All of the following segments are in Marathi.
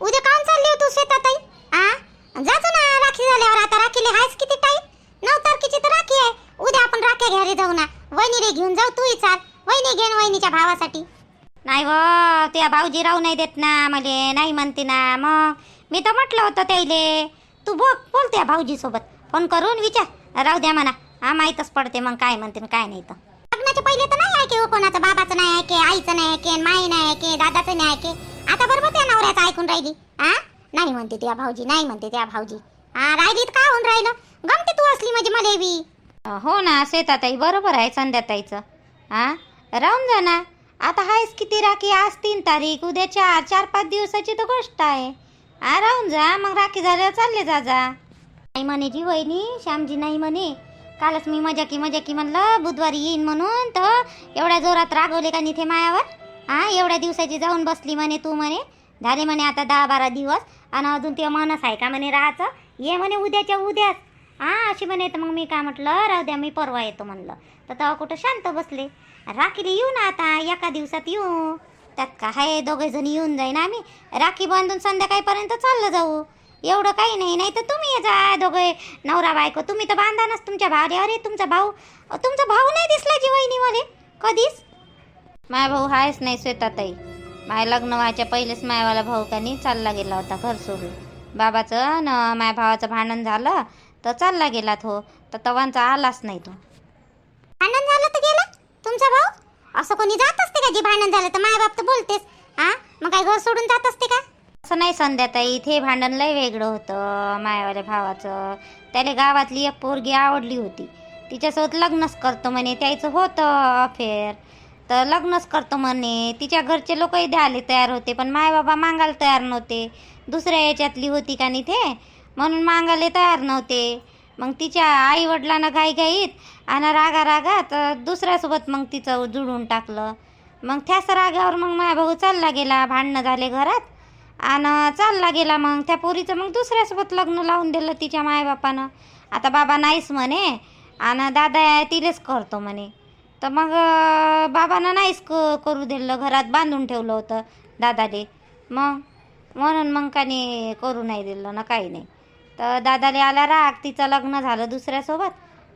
उद्या काम चालली होती शेतात आई आ? जातो ना राखी झाल्यावर. आता राखीले हायच किती टाईम नऊ तारखेची तर राखी आहे. उद्या आपण राख्या घ्यायला जाऊ ना. वहिनीले घेऊन जाऊ तूही चाल वहिनी घेऊन वहिनीच्या भावासाठी. नाही व त्या भाऊजी राहू नाही देत ना मले. नाही म्हणते ना. मग मी तर म्हटलं होतं त्याइले तू बोल बोल त्या भाऊजी सोबत. फोन करून विचार. राहू द्या म्हणा. हा माहीतच पडते मग काय म्हणते काय नाही तर. लग्नाच्या पहिले तर नाही ऐके हो कोणाचं. बाबाचं नाही ऐके आईचं नाही ऐके माई नाही ऐके दादाचं नाही ऐके. आता बरोबर त्या नवऱ्याचं ऐकून राहिली. हा नाही म्हणते त्या भाऊजी नाही म्हणते त्या भाऊजी. हा राहिलीत का होऊन राहिलं? गमते तू असली म्हणजे मला बी. हो ना शेताताई बरोबर आहे संध्याताईचं. हा राहून जा ना. आता आहेस किती राखी आज तीन तारीख उद्या चार चार पाच दिवसाची तर गोष्ट आहे. हा राहून जा मग राखी झाल्यावर चालले जा जा. नाही म्हणे जी वहिनी श्यामजी नाही म्हणे. कालच मी मजा की मजा की म्हणलं बुधवारी येईन म्हणून तर एवढ्या जोरात रागवले का निथे मायावर? आ एवढ्या दिवसाची जाऊन बसली म्हणे तू म्हणे. झाले म्हणे आता दहा बारा दिवस. आणि अजून ते मनस आहे का म्हणे राहायचं? ये म्हणे उद्याच्या उद्याच. हा अशी म्हणे तर मग मी काय म्हटलं राहू द्या मी परवा येतो म्हणलं. तर तेव्हा कुठं शांत बसले. राखीला येऊ ना आता एका दिवसात येऊ. त्यात का हाय दोघे जण येऊन जाईन आम्ही. राखी बांधून संध्याकाळपर्यंत चाललं जाऊ. एवढं काही नाही नाही तर तुम्ही ये जा दोघे. नवरा बायको तुम्ही तर बांधानच तुमच्या भावले. अरे तुमचा भाऊ तुमचा भाऊ नाही दिसला जी वहिनी कधीच? माय भाऊ हायच नाही श्वेताताई. माय लग्न व्हायच्या पहिलेच मायवाला भाऊ का नाही चालला गेला होता घर सोडून. बाबाचं न माय भावाचं भांडण झालं तर चालला गेला तो. तर तवांचा आलाच नाही तो. भांडण झालं तर गेला? तुमचा भाऊ? असं कोणी जात असते का जे भांडण झालं तर माय बाप तर बोलतेस हा? मग काय घर सोडून जात असते का? असं नाही संध्याताई इथे भांडण लय वेगळं होतं मायावाल्या भावाचं. त्याला गावातली एक पोरगी आवडली होती. तिच्यासोबत लग्नच करतो म्हणे त्याचं होतं अफेअर तर लग्नच करतो म्हणे. तिच्या घरचे लोकही द्यायला तयार होते पण माय बाबा मागायला तयार नव्हते. दुसऱ्या याच्यातली होती का नाही ते? म्हणून मागायला तयार नव्हते. मग तिच्या आई वडिलांना घाईघाईत आणि रागा रागा तर दुसऱ्यासोबत मग तिचं जुळून टाकलं. मग त्याच रागावर मग माझा भाऊ चालला गेला भांडणं झाले घरात. आणि चालला गेला मग त्या पोरीचं मग दुसऱ्यासोबत लग्न लावून दिलं तिच्या मायबापानं आता बाबा नाहीच म्हणे. आणि दादा तिलेच करतो म्हणे. तर मग बाबांना नाहीच क करू दिलं घरात बांधून ठेवलं होतं दादाले. मग म्हणून मग काने करू नाही दिलं ना काही नाही. तर दादाले आला राग तिचं लग्न झालं दुसऱ्यासोबत.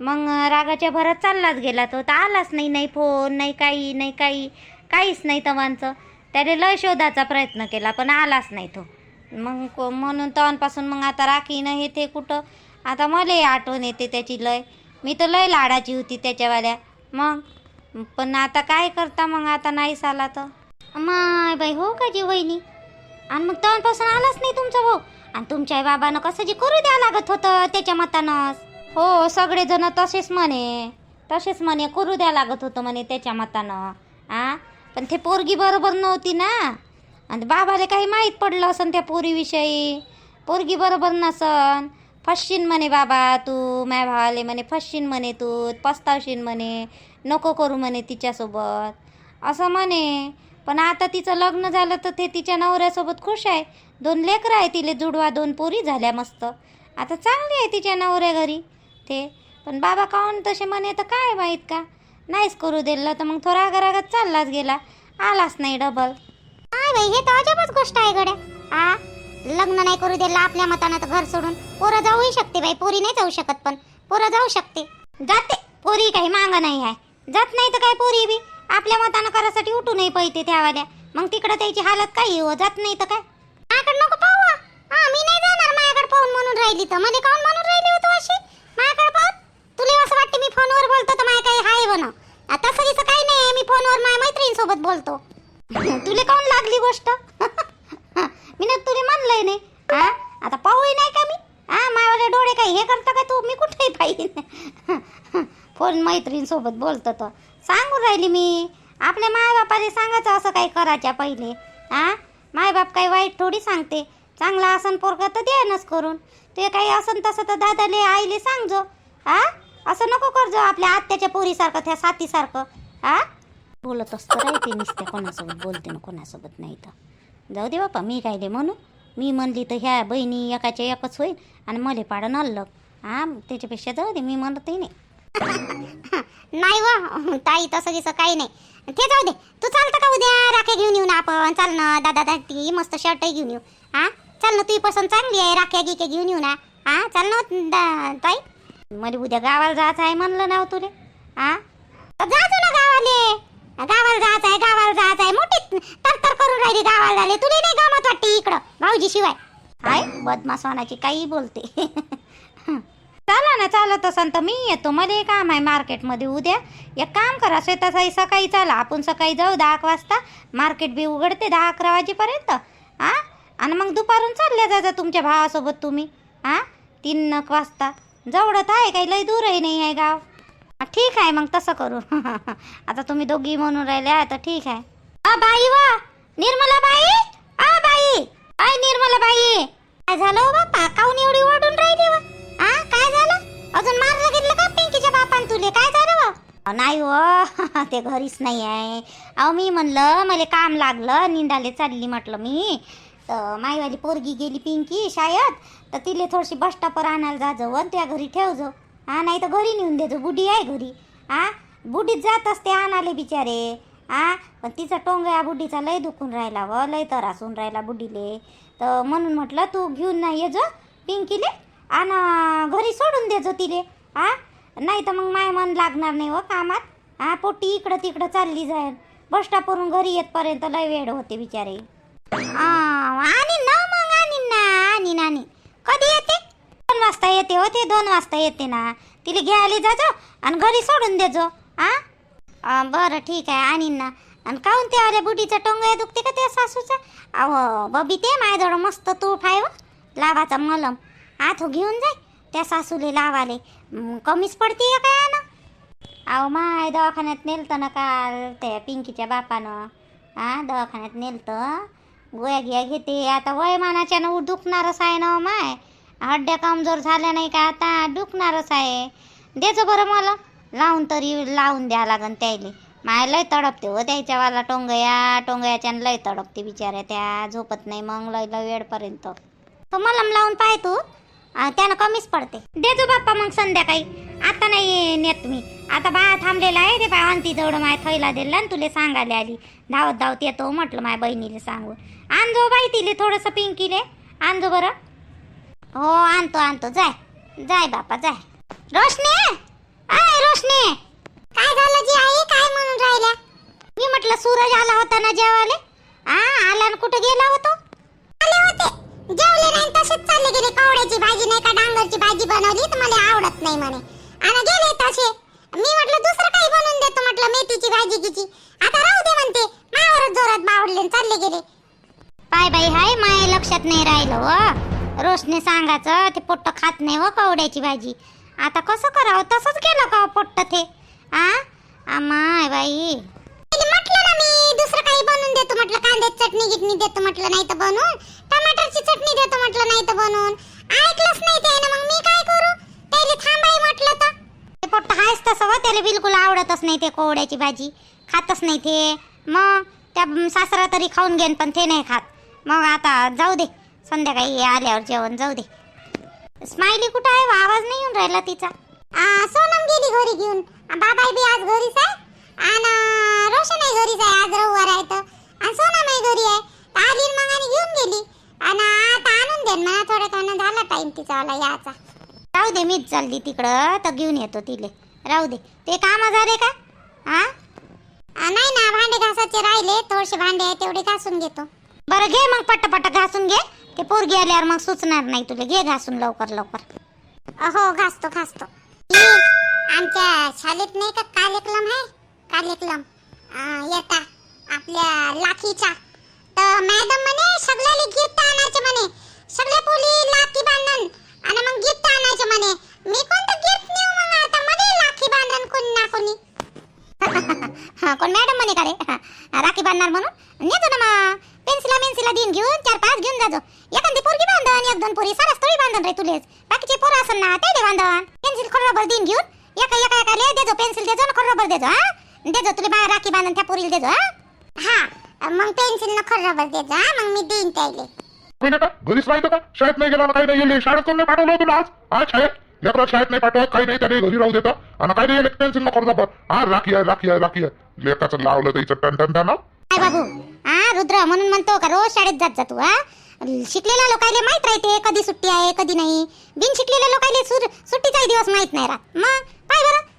मग रागाच्या भरात चाललाच गेला तो. तर आलाच नाही नाही फोन नाही काही नाही काही काहीच नाही तवांचं. त्याने लय शोधाचा प्रयत्न केला पण आलाच नाही तो. मग म्हणून तवांपासून मग आता राखीनं हे ते कुठं? आता मलाही आठवण येते त्याची लय. मी तर लय लाडाची होती त्याच्यावाल्या. मग पण आता काय करता मग? आता नाहीच आला तर. माय बाई हो का जी वहिनी? आणि मग तेव्हापासून आलाच नाही तुमचा भाऊ. आणि तुमच्या बाबानं कसं जे करू द्या लागत होतं त्याच्या मतानंच. हो सगळेजण तसेच म्हणे. तसेच म्हणे करू द्या लागत होतं म्हणे त्याच्या मतानं. आ? पण ते पोरगी बरोबर नव्हती ना. आणि बाबाला काही माहीत पडलं असन त्या पोरीविषयी. पोरगी बरोबर नसन. फसशीन म्हणे बाबा तू माय भावाले म्हणे फसशीन म्हणे तू पस्तावशीन म्हणे. नको करू म्हणे तिच्यासोबत. असं म्हणे. पण आता तिचं लग्न झालं तर ते तिच्या नवऱ्यासोबत खुश आहे. दोन लेकरं आहे तिले जुडवा दोन पोरी झाल्या मस्त. आता चांगली आहे तिच्या नवऱ्या घरी. ते. पण बाबा काहून तसे म्हणे? तर काय माहीत का? नाहीच करू दिलं तर मग थोडा घरागत चाललाच गेला. आलाच नाही डबल. काय बाई हे तर अजबच गोष्ट आहे गड्या. आ? लग्न नाही करू दिलं आपल्या मतानं तर घर सोडून. पोरं जाऊही शकते बाई पोरी नाही जाऊ शकत पण. पोरं जाऊ शकते. जाते. पोरी काही मांग नाही आहे. जात नाही तर काय पोरी बी? आपल्या मतानं करासाठी उठू नाही पाहिजे त्यावाल्या मग तिकडं त्याची हालत काही हो? जात नाही तर काय? माझ्याकडे नको पाहू. हा. हा मी नाही जाणार माझ्याकडे पाहून म्हणून राहिली तर. मध्ये काऊन म्हणून राहिली होतो अशी माझ्याकडे पाहून? तुला असं वाटतं मी फोनवर बोलतो तर माझ्या काही हाय बन आता सगळीचं काही नाही मी फोनवर माझ्या मैत्रिणीसोबत बोलतो. तुला काऊन लागली गोष्ट? मी ना तुला मानलंय नाही. हा आता पाहूही नाही का मी? हा मावाले डोळे काही हे करता का तू? मी कुठेही पाहिजे फोन मैत्रीणसोबत बोलतं तर सांगून राहिली मी. आपल्या मायबापाने सांगायचं असं काही करायच्या पहिले. हा मायबाप काही वाईट थोडी सांगते. चांगला असन पोरगा तर द्यानच करून. ते काही असन तसं तर दादाले आईले सांगजो. आ? असं नको करजो आपल्या आत्याच्या पोरीसारखं त्या साथीसारखं. हा बोलत असतं राहते नुसते. कोणासोबत बोलते ना कोणासोबत नाही तर. जाऊ दे बापा मी काय म्हणू मी म्हणली तर ह्या बहिणी एकाच्या एकच होईल आणि मले पाडण अलग हा त्याच्यापेक्षा जाऊ दे मी म्हणतही नाही. नाही व. ताई तसं दिसं काही नाही. ते जाऊ दे. तू चालतं का उद्या राखे घेऊन येऊ ना आपण? चाल ना दादा दादी मस्त शर्टही घेऊन येऊ. हा चाल ना तुझी पसंत चांगली आहे राख्या गिके घेऊन येऊ ना. हा चाल ना ताई. मला उद्या गावाला जायचं आहे म्हणलं ना तुले. हा जा जायचं ना गावाले. गावाला जायचं आहे गावाला जायचं आहे. मोठी तरतर करून राहिली गावाला झाले. तुला नाही गमत वाटते इकडं भाऊजी शिवाय. हाय बदमासवानाची काही बोलते. चला ना चालत असाल तर मी येतो. मला हे काम आहे मार्केटमध्ये उद्या. एक काम करा शेतासाठी सकाळी चला. आपण सकाळी जाऊ दहा एक वाजता. मार्केट बी उघडते दहा अकरा वाजेपर्यंत. हां आणि मग दुपारून चालल्या जायचं तुमच्या भावासोबत तुम्ही. हां तीन एक वाजता. जवळत आहे काही लई दूरही नाही आहे गाव. ठीक आहे मग तसं करू. आता तुम्ही दोघी म्हणून राहिल्या तर ठीक आहे. आ बाई वा! निर्मला बाई आ बाई! आय निर्मला बाई काय झालं हो बाप्पा काऊन एवढी ओढून राहिली वा. आ? अजून मारलं घेतलं का पिंकीच्या बापान तुले? काय झालं नाही हो ते घरीच नाही आहे. अहो मी म्हणलं मला काम लागलं निंदाले चालली म्हटलं मी. तर माईवाली पोरगी गेली पिंकी शाळेत तर तिले थोडीशी बस स्टॉपवर आणायला जाजो व त्या घरी ठेवजो हा नाही तर घरी नेऊन देजो बुडी आहे घरी. हा बुडीत जात असते आणाले बिचारे. हा पण तिचा टोंग या बुड्डीचा लय दुखून राहिला व लय त्रासून राहिला बुड्डीले तर म्हणून म्हटलं तू घेऊन नाही ये जो पिंकीले. आणि घरी सोडून देजो तिले आ? नाही तर मग माय मन लागणार नाही हो कामात. हा पोटी इकडं तिकडं चालली जाईल बस स्टॉपवरून घरी येतपर्यंत लय वेळ होते बिचारे. आणि ना मग आणि ना आणि नानी कधी येते? दोन वाजता येते हो ते दोन वाजता येते ना. तिला घ्यायला जाजो आणि घरी सोडून देजो आ? बरं ठीक आहे आणि ना. आणि काहून ते अरे बुटीचा टोंगया दुखते का त्या सासूचा? अहो बबी ते माझ्याजवळ मस्त तूप आहे व लावाचा मलम. आथो घेऊन जाय त्या सासूले लावाले. कमीच पडते काय ना अहो माय दवाखान्यात नेलतं ना काल त्या पिंकीच्या बापानं. हा दवाखान्यात नेलतं. गोळ्या घ्या घेते. आता वयमानाच्यानं दुखणारच आहे ना हो माय. हड्ड्या कमजोर झाल्या नाही का आता? दुखणारच आहे. देजो बरं मला. लावून तरी लावून द्या लागन त्याले माय लय तडपते हो त्याच्यावाला टोंगया. टोंगयाच्या लय तडपते बिचाऱ्या त्या. झोपत नाही मग लय लय वेळपर्यंत. तो मलम लावून पाय तू. त्यानं कमीच पडते. देजो बाप्पा मग संध्याकाळी. आता नाही नेत मी. आता बाया थांबलेला आहे ते बा जवळ माय थैला दिला आणि तुले सांगायला आली. धावत धावत येतो म्हटलं माझ्या बहिणीला सांगू. आणजो बाई तिले थोडंसं पिंकीले. आणजो बरं. हो आणतो आणतो. जाय. जाय बापा जाय. रोशनी! आय रोशनी! काय झालं जी आई? काय म्हणून राहिल्या? मी म्हटलं सूरज आला होता ना जेवाले आ आला कुठं कुठे गेला होतो? आले होते. जेवले नाही तसेच चालले गेले. कवड्याची भाजी नाही का डांगरची भाजी बनवली तर मला आवडत नाही म्हणे. आणि गेले तसे. मी म्हटलं दुसरं काही बनवून देतो. म्हटलं मेथीची भाजी किची आता राहू दे म्हणते. मायावरच जोरात बावडले चालले गेले. पाय बाई हाय माय लक्षात नाही राहिलं व. रोशने सांगायचं ते पोट्ट खात नाही व कवड्याची भाजी. आता कसं करावं? तसंच केलं का हो पोट्ट ते? आ? आ, माय बाई. म्हटलं ना मी दुसरं काही बनवून देतो. म्हटलं कांद्याची चटणी गिटणी देतो. म्हटलं नाही तर बनवून प्रकारची चटणी देतो म्हटलं नाही तर बनवून. ऐकलंच नाही ते मग मी काय करू? त्याला थांबाय म्हटलं तर. ते पोट्ट हायच तसं हो त्याला बिलकुल आवडतच नाही ते कोवड्याची भाजी. खातच नाही ते. मग त्या सासरा तरी खाऊन घेन पण ते नाही खात. मग आता जाऊ दे. संध्याकाळी आल्यावर जेवण जाऊ दे. स्माइली कुठं आहे? आवाज नाही येऊन राहिला तिचा. सोनम गेली घरी घेऊन. बाबाई बी आज घरीच आहे? आणि रोशन आहे घरीच आहे. आज रविवार आहे तर. आणि सोनम आहे घरी आहे. आली मग आणि घेऊन गेली. आणि आता आणून देन म्हणा थोड्या थोडं झाला टाइम तिचा आला याचा राहू दे मीच चालली तिकडं. तर घेऊन येतो तिले. राहू दे. ते काम झाले का? हा? आ, नाही ना भांडे घासाचे राहिले. थोडेसे भांडे आहे तेवढे घासून घेतो. बरं घे मग पट्ट घासून घे. ते पोरगी आल्यावर मग सुचणार नाही तुला. घे घासून लवकर लवकर. हो घासतो घासतो. आमच्या शाळेत नाही का कार्यक्रम आहे? कार्यक्रम आ, येता. आपल्या लाखीचा तर मॅडम म्हणे सगळ्याला गिफ्ट आणायचे म्हणे. सगळ्या पोली लाखी बांधन. आणि मग गिफ्ट आणायचे म्हणे. मी कोणतं गिफ्ट नेऊ मग आता? मध्ये लाखी बांधन कोणी ना कोणी. हा, कोण मॅडम म्हणे का रे? हा, राखी बांधणार म्हणून? नेतो ना मग. पेन्सिला पेन्सिला दिन घेऊन चार पाच घेऊन जाजो एखादी पोरगी बांधन एक दोन पोरी सारस तोळी बांधन रे तुलेच. बाकीचे पोरं असन ना ते बांधन. पेन्सिल खोड रबर दिन घेऊन एका एका एका ले देजो पेन्सिल देजो ना रबर देजो हा? देजो तुले बा राखी बांधन त्या पोरीला देजो हा? हा. मग पेन्सिल न खोल रबर देजो हा मग मी देईन त्याले. घरीच राहायचं का शाळेत नाही गेला काही नाही शाळेत कोण नाही पाठवलं तुला आज? हा शाळेत? लेकरा शाळेत नाही पाठवत काही नाही त्याने घरी राहू देता. आणि काही नाही नको करता बा. हा राखी आहे राखी आहे राखी आहे. लेकाचं लावलं त्याचं टन टन टन काय बाबू? हा रुद्र म्हणून म्हणतो का रोज शाळेत जात जा तू हा? शिकलेल्या लोकायले माहीत राहते कधी सुट्टी आहे कधी नाही. बिन शिकलेल्या लोकायले सुट्टीचाही दिवस माहीत नाही राहत. मग?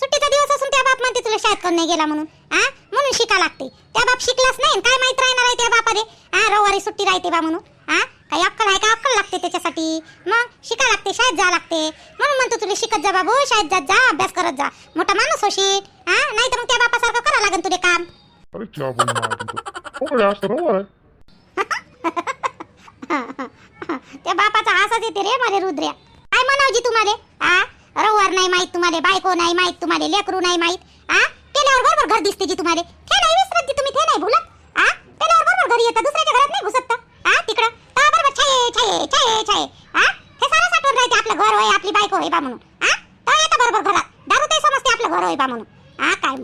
सुट्टीचा दिवस असून त्या बाप म्हणते तुला शाळेत कोण नाही गेला म्हणून? हा म्हणून शिका लागते. त्या बाप शिकलाच नाही काय माहीत राहणार आहे त्या बापाले? हा रविवारी सुट्टी राहते बा म्हणून. हा काही अक्कल आहे का? अक्कल लागते त्याच्यासाठी. मग शिका लागते शाळेत जा लागते. म्हणून म्हणतो तुला शिकत जा बाबू शाळेत जात जा अभ्यास करत जा. मोठा माणूस होशील. हा नाही तर मग त्या बापासारखं करा लागेल तुले काम. अरे तुझं आहे. त्या बापाचा हासच येते रे मला रुद्र्या. काय म्हणावजी तुम्हाला रवर नाही माहीत तुम्हाला बायको नाही माहीत तुम्हाला लेकरू नाही माहीत आ? केल्यावर बरोबर घर दिसते जी तुम्हाला. ते नाही विसरत जी तुम्ही ते नाही भुलत आ? केल्यावर बरोबर घरी येतं दुसऱ्याच्या घरात नाही घुसत आ? तिकडं. ता बरोबर छाये छाये छाये छाये आ? हे सारं साठवून राहते आपलं घर होय आपली बायको होय बा म्हणून आ? तर येतं बरोबर घरात. दारू ते समजते आपलं घर होय बा म्हणून. आ काय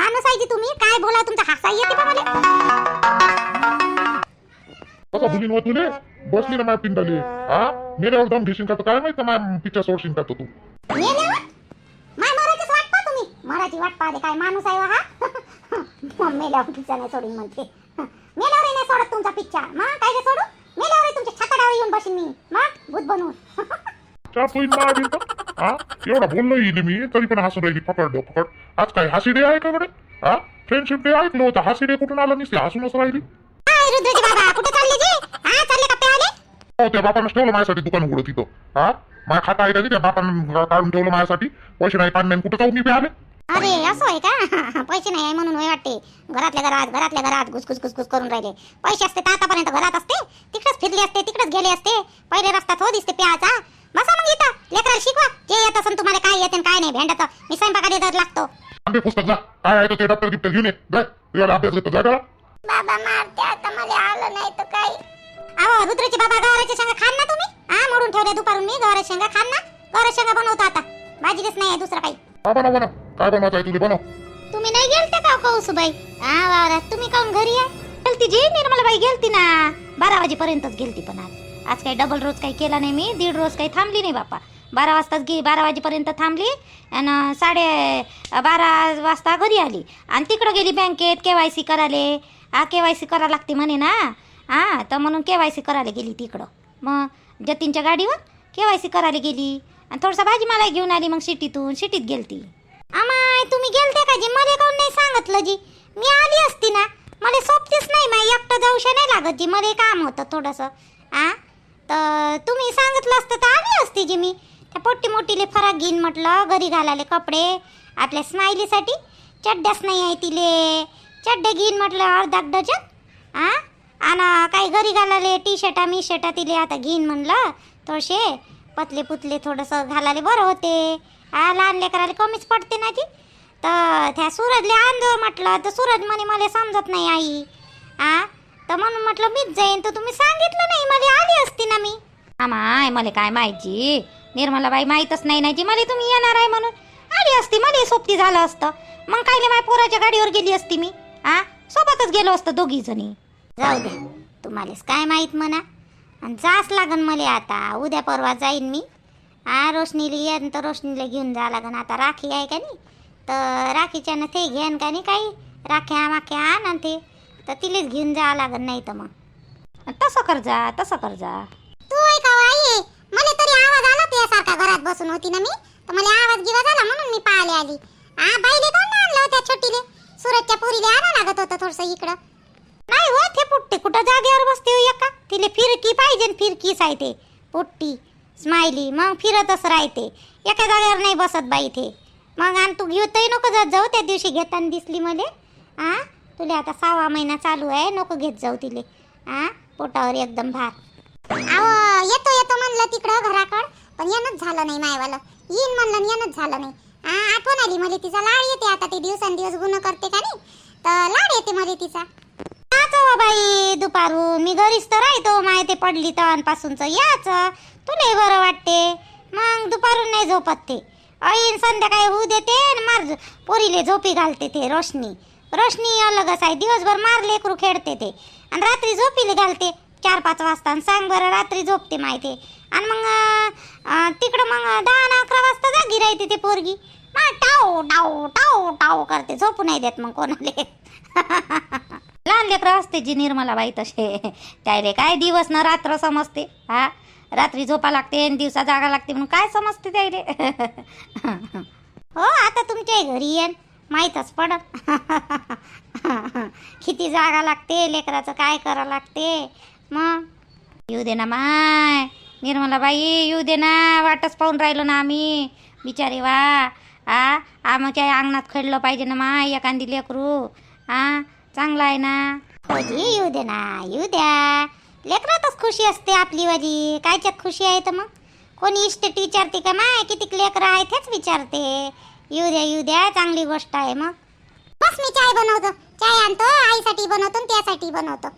माणूस आहे जी तुम्ही? काय बोला तुमचा हसा येते बा मला? कसा भुलीन व तुले बसली ना माझ्या पिंडाली. हा मेल्यावर दम घेशील का तर काय माहीत माझ्या पिक्चर सोडशील का तो तू? मेल्यावर माय मराठीच वाट पहा तुम्ही मराठी वाट पाहते काय माणूस आहे हो? मग मेल्यावर पिक्चर नाही सोडून म्हणते. मेल्यावर नाही सोडत तुमचा पिक्चर मग काय रे सोडू? मेल्यावर तुमच्या छाताडावर येऊन बसीन मी. मग भूत बनवून चार पोईन मारावी का हा एवढा बोललो येईल मी तरी पण हसून राहिली. पकड पकड. आज काय हासी डे आहे का कडे हा फ्रेंडशिप डे ऐकलं होतं. हासी डे कुठून आलं नसते हसूनच राहिली काय रुद्रजी बाबा कुठे चालले जी हा चालले का प्याले हो त्या बापानं ठेवलं माझ्यासाठी दुकान उघडं तिथं. हा? माझ्या खाता आहे का ते? त्या बापानं काढून ठेवलं माझ्यासाठी. पैसे नाही काढणे कुठं जाऊ मी आले अरे असं आहे का? पैसे नाही आहे म्हणून वाटते. घरातल्या घरात घरातल्या घरात घुसघुस घुसघुस करून राहिले. पैसे असते तर आतापर्यंत घरात असते. तिकडेच फिरले असते तिकडेच गेले असते. पहिले रस्त्यात हो दिसते प्याचा. बसा मग इथं. लेकराला शिकवा. जे येत असेल तुम्हाला काय येते आणि काय नाही. भेंडाचं मी स्वयंपाकाला येतात लागतो. आंबे पुस्तक जा. काय आहे तर ते डॉक्टर गिफ्ट घेऊन ये. तुझ्याला अभ्यास घेतो बाबा मारते आता मला आलं नाही तर काय अहो रुद्रची बाबा गवाराच्या शेंगा खान ना तुम्ही? हा मोडून ठेवल्या दुपारून मी गवाराच्या शेंगा खान ना? गवाराच्या शेंगा बनवतो आता. भाजीच नाही आहे दुसरं काही. हा बनव बनव काय बनवायचं आहे तुझे बनव. तुम्ही नाही गेलते का कौसुबाई? हा वावरात तुम्ही काऊन घरी आहे गेलती जी निर्मलाबाई गेलती ना. बारा वाजेपर्यंतच गेलती पण आज. आज काही डबल रोज काही केला नाही मी दीड रोज काही थांबली नाही बापा बारा वाजताच गे बारा वाजेपर्यंत थांबली आणि साडे बारा वाजता घरी आली. आणि तिकडं गेली बँकेत के वाय सी करायले. हा के वाय सी करा लागते म्हणे ना. हां तर म्हणून के वाय सी करायला गेली तिकडं मग जतीनच्या गाडीवर के वाय सी करायला गेली. आणि थोडसा भाजी मला घेऊन आली मग सिटीतून सिटीत गेलती. आमाय तुम्ही गेलते का जी? मला काऊन नाही सांगितलं जी? मी आली असती ना मला सोबतीच नाही माय एकटं जाऊशा नाही लागत जी. मला काम होतं थोडंसं आ? तर तुम्ही सांगितलं असतं तर आली असती जी मी. त्या पोट्टी मोठीले फराक घेईन म्हटलं घरी घालायले कपडे आपल्या स्माइलीसाठी चड्ड्याच नाही आहे तिले. चड्डे घेईन म्हटलं अर्धा डझन आ? आणि काही घरी घालायले टी शर्टा मी शर्टा तिले आता घेईन म्हणलं. थोडेसे पतले पुतले थोडंसं घालाले बरं होते. हा लहान लेकराला कमीच पडते ना ती. तर त्या सूरजले आणजो म्हटलं तर सूरज म्हणे मला समजत नाही आई. आ तर म्हणून म्हटलं मीच जाईन. तर तुम्ही सांगितलं नाही मला आली असती ना मी. आमाय मला काय माहिती? निर्मलाबाई माहीतच नाही नाही जी मला तुम्ही येणार आहे म्हणून. आली असती मला सोबती झालं असतं. मग कायले माझ्या पोराच्या गाडीवर गेली असती मी? आ सोबतच गेलो असतं दोघी जणी जाऊ द्या. तुम्हालाच काय माहीत म्हणा. आणि जास लागन मला आता. उद्या परवा जाईन मी. हा रोशनीला येईन तर रोशनीला घेऊन जा लागन. आता राखी आहे का नाही? तर राखीच्यानं ते घेन का नाही काही? राख्या माख्या आण ते. तर तिलेच घेऊन जा लागन नाही तर मग. तसं कर जा तसं कर जा. तू ऐका आई मला तरी आवाज आला तुझ्यासारखा घरात बसून होती ना मी. तर मला आवाज गिवा झाला म्हणून मी पाहिले आली. आ बाईले कोण आणलं होत्या छोटीले? सुरतच्या पुरीले आणा लागत होतं थोडस इकडं. पुट्टी कुठं जागेवर बसते हो एका? तिले फिरकी पाहिजे न फिरकीच आहे ते पुट्टी स्माइली मग फिरतच राहते. एका जागेवर नाही बसत बाई ते मग आणि तू घेतही नको जात जाऊ त्या दिवशी घेताना दिसली मले. आ? तुला आता सहावा महिना चालू आहे नको घेत जाऊ तिले. आ? पोटावर एकदम भार. अहो येतो येतो म्हणलं तिकडं घराकड पण येणंच झालं नाही मायवालं. येईन म्हणलं आणि येणंच झालं नाही. आठवण आली मला तिचा. लाड येते आता ते दिवसेंदिवस गुन्हा करते का नाही? तर लाड येते मला तिचा. याच हो बाई दुपारून मी घरीच तर राहतो माय ते पडली तवांपासूनच. याच तुला बरं वाटते. मग दुपारून नाही झोपत ते. ऐन संध्याकाळी होऊ देते आणि मार पोरीले झोपी घालते ते रोशनी. रोशनी अलगच आहे दिवसभर मार लेकरू खेळते ते. आणि रात्री झोपीले घालते चार पाच वाजता. आणि सांग बरं रात्री झोपते माहिती. आणि मग तिकडं मग दहा ना अकरा वाजता जागी राहते ते पोरगी. मग टाव टाव टाव टाव करते. झोपू नाही देत मग कोणाले. लहान लेकरं असते जी निर्मलाबाई तसे. त्याले काय दिवस ना रात्र समजते हा? रात्री झोपा लागते आणि दिवसा जागा लागते म्हणून काय समजते त्याले? हो आता तुमच्या घरी येन माहीतच पडत किती जागा लागते लेकराचं काय करा लागते? मग? येऊ दे ना माय निर्मलाबाई येऊ दे ना वाटच पाहून राहिलो ना आम्ही. बिचारे वा आ? आमच्या अंगणात खेळलं पाहिजे ना माय एखादी लेकरू आ? चांगलं आहे ना? होजी येऊ दे ना येऊ द्या. लेकरातच खुशी असते आपली वाली कायच्यात खुशी आहे तर मग? कोणी इस्टेट विचारते का माय किती लेकरं आहे तेच विचारते. येऊ द्या येऊ द्या चांगली गोष्ट आहे मग. बस मी चाय बनवतो. चाय आणतो आईसाठी बनवतो त्यासाठी बनवतो.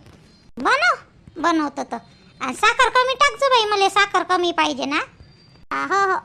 बनव बनवतो तर. आणि साखर कमी टाकजो बाई मला साखर कमी पाहिजे ना. हा, हो हो.